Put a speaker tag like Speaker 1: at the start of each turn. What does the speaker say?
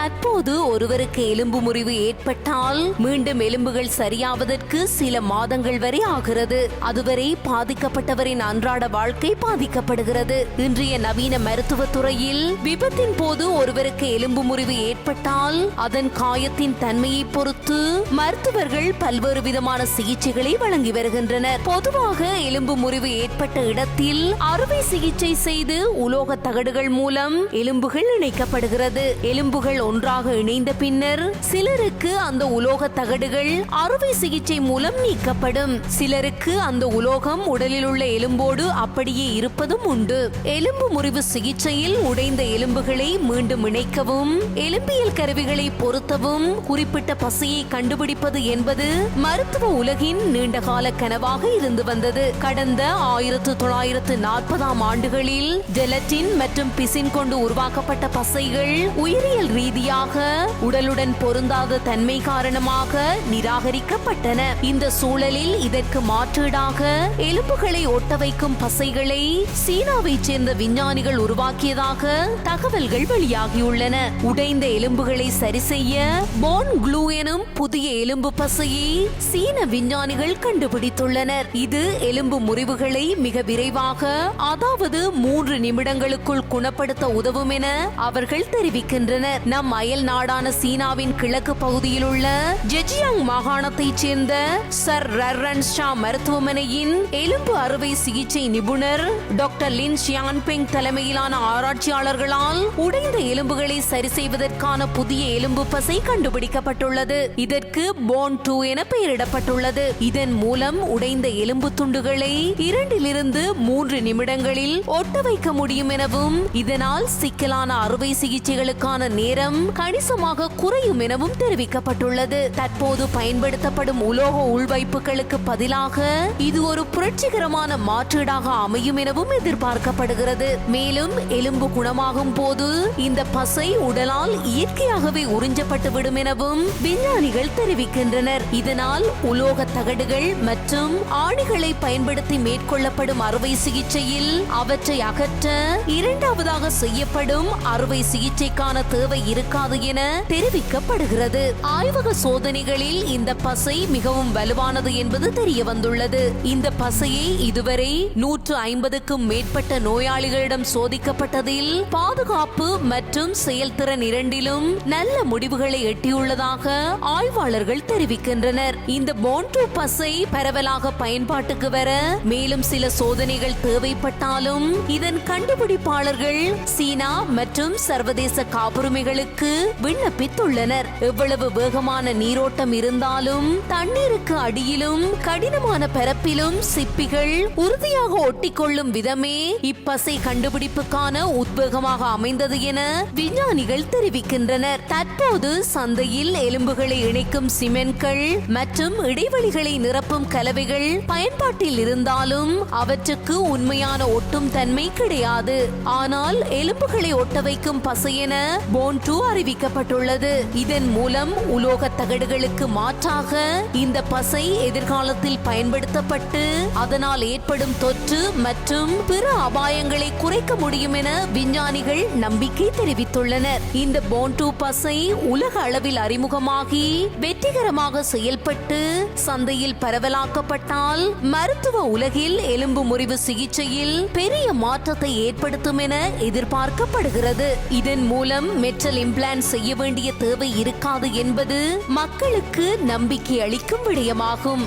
Speaker 1: தற்போது ஒருவருக்கு எலும்பு முறிவு ஏற்பட்டால் மீண்டும் எலும்புகள் சரியாவதற்கு சில மாதங்கள் வரை ஆகிறது. அதுவரை பாதிக்கப்பட்டவரின் அன்றாட வாழ்க்கை பாதிக்கப்படுகிறது. இன்றைய நவீன மருத்துவ துறையில் விபத்தின் போது ஒருவருக்கு எலும்பு முறிவு ஏற்பட்டால் அதன் காயத்தின் தன்மையை பொறுத்து மருத்துவர்கள் பல்வேறு விதமான சிகிச்சைகளை வழங்கி வருகின்றனர். பொதுவாக எலும்பு முறிவு ஏற்பட்ட இடத்தில் அறுவை சிகிச்சை செய்து உலோக தகடுகள் மூலம் எலும்புகள் இணைக்கப்படுகிறது. எலும்புகள் ஒன்றாக இணைந்த பின்னர் சிலருக்கு அந்த உலோக தகடுகள் அறுவை சிகிச்சை மூலம் நீக்கப்படும். சிலருக்கு அந்த உலோகம் உடலில் உள்ள எலும்போடு அப்படியே இருப்பதும் உண்டு. எலும்பு முறிவு சிகிச்சையில் உடைந்த எலும்புகளை மீண்டும் இணைக்கவும் எலும்பியல் கருவிகளை பொருத்தவும் குறிப்பிட்ட பசையை கண்டுபிடிப்பது என்பது மருத்துவ உலகின் நீண்டகால கனவாக இருந்து வந்தது. கடந்த ஆயிரத்து தொள்ளாயிரத்து நாற்பதாம் ஆண்டுகளில் ஜெலட்டின் மற்றும் பிசின் கொண்டு உருவாக்கப்பட்ட பசைகள் உயிரியல் ரீதி ரீதியாக உடலுடன் பொருந்தாத தன்மை காரணமாக நிராகரிக்கப்பட்டன. இந்த சூழலில் இதற்கு மாற்றீடாக எலும்புகளை ஒட்ட வைக்கும் பசைகளை சீனாவை சேர்ந்த விஞ்ஞானிகள் உருவாக்கியதாக தகவல்கள் வெளியாகியுள்ளன. உடைந்த எலும்புகளை சரி செய்ய போன் க்ளூ எனும் புதிய எலும்பு பசையை சீன விஞ்ஞானிகள் கண்டுபிடித்துள்ளனர். இது எலும்பு முறிவுகளை மிக விரைவாக அதாவது மூன்று நிமிடங்களுக்குள் குணப்படுத்த உதவும் என அவர்கள் தெரிவிக்கின்றனர். நம் அயல் நாடான சீனாவின் கிழக்கு பகுதியில் உள்ள ஜெஜியாங் மாகாணத்தைச் சேர்ந்த சர் ரர்ரன் ஷா மருத்துவமனையின் எலும்பு அறுவை சிகிச்சை நிபுணர் டாக்டர் லின் ஷியான்பிங் தலைமையிலான ஆராய்ச்சியாளர்களால் உடைந்த எலும்புகளை சரி செய்வதற்கான புதிய எலும்பு பசை கண்டுபிடிக்கப்பட்டுள்ளது. இதற்கு போன் டூ என பெயரிடப்பட்டுள்ளது. இதன் மூலம் உடைந்த எலும்பு துண்டுகளை இரண்டிலிருந்து மூன்று நிமிடங்களில் ஒட்ட வைக்க முடியும் எனவும் இதனால் சிக்கலான அறுவை சிகிச்சைகளுக்கான நேரம் கணிசமாக குறையும் எனவும் தெரிவிக்கப்பட்டுள்ளது. தற்போது பயன்படுத்தப்படும் உலோக உள்வைப்புகளுக்கு பதிலாக இது ஒரு புரட்சிகரமான மாற்றீடாக அமையும் எனவும் எதிர்பார்க்கப்படுகிறது. மேலும் எலும்பு குணமாகும் போது இந்த பசை உடலால் இயற்கையாகவே உறிஞ்சப்பட்டு விடும் எனவும் விஞ்ஞானிகள் தெரிவிக்கின்றனர். இதனால் உலோக தகடுகள் மற்றும் ஆணிகளை பயன்படுத்தி மேற்கொள்ளப்படும் அறுவை சிகிச்சையில் அவற்றை அகற்ற இரண்டாவதாக செய்யப்படும் அறுவை சிகிச்சைக்கான தேவை இருக்காது என தெரிவிக்கப்படுகிறது. ஆய்வக சோதனைகளில் இந்த பசை மிகவும் வலுவானது என்பது தெரிய வந்துள்ளது. இந்த பசையை இதுவரை நூற்று ஐம்பதுக்கும் மேற்பட்ட நோயாளிகளிடம் சோதிக்கப்பட்டதில் பாதுகாப்பு மற்றும் செயல்திறன் இரண்டிலும் நல்ல முடிவுகளை எட்டியுள்ளதாக ஆய்வாளர்கள் தெரிவிக்கின்றனர். இந்த போன்டூ பசை பரவலாக பயன்பாட்டுக்கு வர மேலும் சில சோதனைகள் தேவைப்பட்டாலும் இதன் கண்டுபிடிப்பாளர்கள் சீனா மற்றும் சர்வதேச காப்புரிமைகளுக்கு விண்ணப்பித்துள்ளனர். எவ்வளவு வேகமான நீரோட்டம் இருந்தாலும் தண்ணீருக்கு அடியிலும் கடினமான பரப்பிலும் சிப்பிகள் உறுதியாக ஒட்டிக்கொள்ளும் விதமே இப்பசை கண்டுபிடிப்புக்கான உத்வேகமாக அமைந்தது என விஞ்ஞானிகள் தெரிவிக்கின்றனர். தற்போது சந்தையில் எலும்புகளை இணைக்கும் சிமெண்ட்கள் மற்றும் இடைவெளிகளை நிரப்பும் கலவைகள் பயன்பாட்டில் இருந்தாலும் அவற்றுக்கு உண்மையான ஒட்டும் தன்மை கிடையாது. ஆனால் எலும்புகளை ஒட்ட வைக்கும் பசை என போன்டூ அறிவிக்கப்பட்டுள்ளது. இதன் மூலம் உலோக தகடுகளுக்கு மாற்றாக இந்த பசை எதிர்காலத்தில் பயன்படுத்தப்பட்டு அதனால் ஏற்படும் தொற்று மற்றும் பிற அபாயங்களை குறைக்க முடியும் என விஞ்ஞானிகள் நம்பிக்கை தெரிவித்துள்ளனர். இந்த போன்டூ பசை உலக அளவில் அறிமுகமாகி வெற்றிகரமாக செயல்பட்டு சந்தையில் பரவலாக்கப்பட்டால் மருத்துவ உலகில் எலும்பு முறிவு சிகிச்சையில் பெரிய மாற்றத்தை ஏற்படுத்தும் என எதிர்பார்க்கப்படுகிறது. இதன் மூலம் மெட்டல் இம்ப்ளான்ட் செய்ய வேண்டிய தேவை இருக்காது என்பது மக்களுக்கு நம்பிக்கை அளிக்கும் விடயமாகும்.